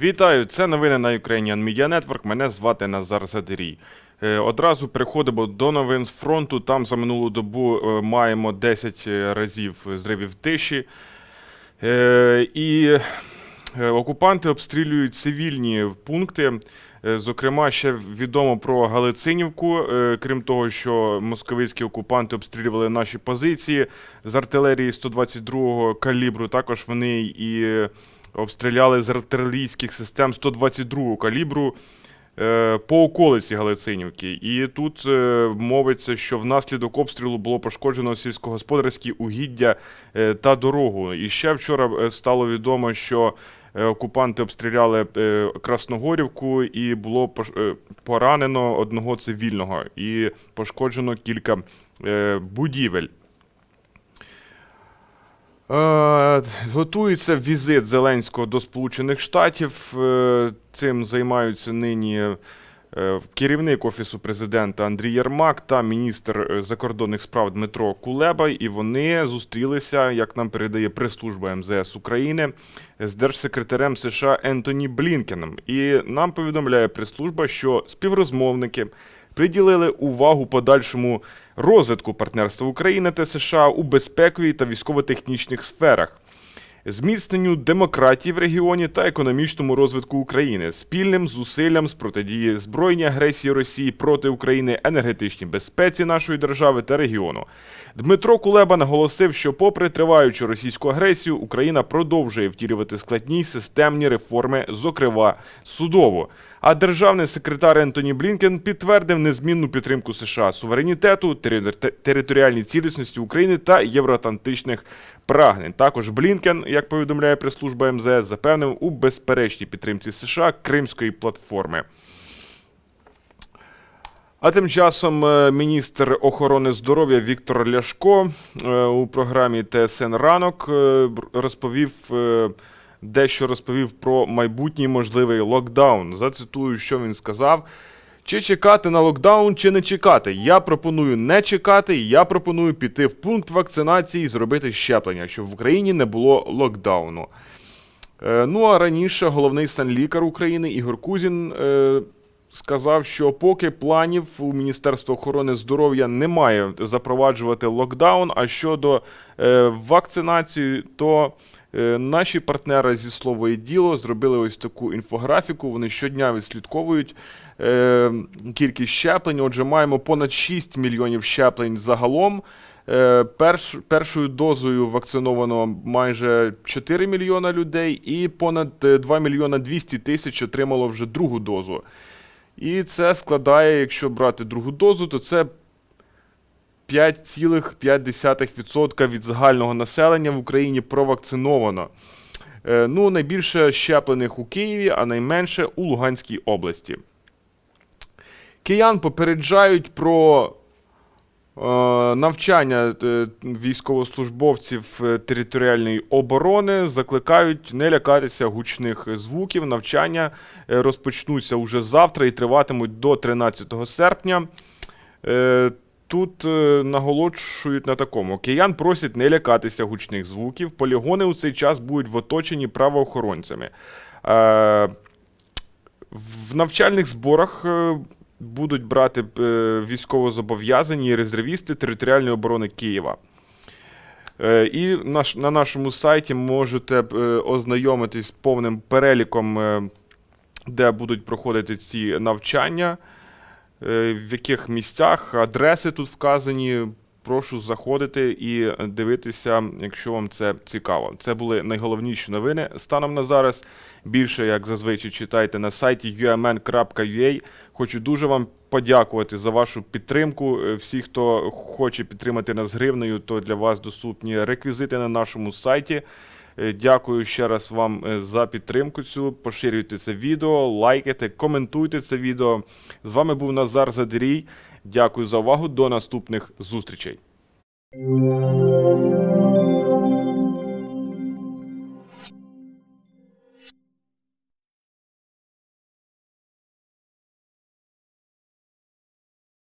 Вітаю! Це новини на Ukrainian Media Network. Мене звати Назар Задирій. Е, Одразу переходимо до новин з фронту. Там за минулу добу е, маємо 10 разів зривів тиші. Е, І е, окупанти обстрілюють цивільні пункти. Е, Зокрема, ще відомо про Галицинівку. Е, Крім того, що московицькі окупанти обстрілювали наші позиції з артилерії 122-го калібру. Також вони і обстріляли з артилерійських систем 122-го калібру е, по околиці Галицинівки. І тут е, мовиться, що внаслідок обстрілу було пошкоджено сільськогосподарські угіддя е, та дорогу. І ще вчора е, стало відомо, що е, окупанти обстріляли е, Красногорівку і було е, поранено одного цивільного і пошкоджено кілька е, будівель. Е, Готується візит Зеленського до Сполучених Штатів. Е, Цим займаються нині е, керівник Офісу президента Андрій Єрмак та міністр закордонних справ Дмитро Кулеба. І вони зустрілися, як нам передає прес-служба МЗС України, з держсекретарем США Ентоні Блінкеном. І нам повідомляє прес-служба, що співрозмовники приділили увагу подальшому розвитку партнерства України та США у безпековій та військово-технічних сферах, зміцненню демократії в регіоні та економічному розвитку України, спільним зусиллям з протидії збройній агресії Росії проти України, енергетичній безпеці нашої держави та регіону. Дмитро Кулеба наголосив, що, попри триваючу російську агресію, Україна продовжує втілювати складні системні реформи, зокрема судову. А державний секретар Ентоні Блінкен підтвердив незмінну підтримку США суверенітету, територіальній цілісності України та євроатлантичних прагнень. Також Блінкен, як повідомляє прес-служба МЗС, запевнив у безперечній підтримці США Кримської платформи. А тим часом е, міністр охорони здоров'я Віктор Ляшко е, у програмі ТСН Ранок е, розповів дещо розповів про майбутній можливий локдаун. Зацитую, що він сказав. Чи чекати на локдаун, чи не чекати? Я пропоную не чекати. Я пропоную піти в пункт вакцинації і зробити щеплення, щоб в Україні не було локдауну. Е, Ну а раніше головний санлікар України Ігор Кузін е, сказав, що поки планів у Міністерства охорони здоров'я немає запроваджувати локдаун. А щодо е, вакцинації, то е, наші партнери зі слово і діло зробили ось таку інфографіку. Вони щодня відслідковують е, кількість щеплень. Отже, маємо понад 6 мільйонів щеплень загалом. Е, Перш, першою дозою вакциновано майже 4 мільйона людей, і понад е, 2 мільйона 200 тисяч отримало вже другу дозу. І це складає, якщо брати другу дозу, то це 5,5% від загального населення в Україні провакциновано. Е, Ну, найбільше щеплених у Києві, а найменше у Луганській області. Киян попереджають про навчання е, військовослужбовців е, територіальної оборони, закликають не лякатися гучних звуків. Навчання е, розпочнуться уже завтра і триватимуть до 13 серпня. Е, Тут е, наголошують на такому: киян просять не лякатися гучних звуків. Полігони у цей час будуть в оточенні правоохоронцями. Е, в навчальних зборах е, будуть брати е, військовозобов'язані резервісти територіальної оборони Києва. Е, І на нашому сайті можете е, ознайомитись з повним переліком, де будуть проходити ці навчання, в яких місцях, адреси тут вказані. Прошу заходити і дивитися, якщо вам це цікаво. Це були найголовніші новини станом на зараз. Більше, як зазвичай, читайте на сайті umn.ua. Хочу дуже вам подякувати за вашу підтримку. Е, Всі, хто хоче підтримати нас гривнею, то для вас доступні реквізити на нашому сайті. Е, Дякую ще раз вам е, за підтримку цю. Поширюйте це відео, лайкайте, коментуйте це відео. З вами був Назар Задирій. Дякую за увагу. До наступних зустрічей.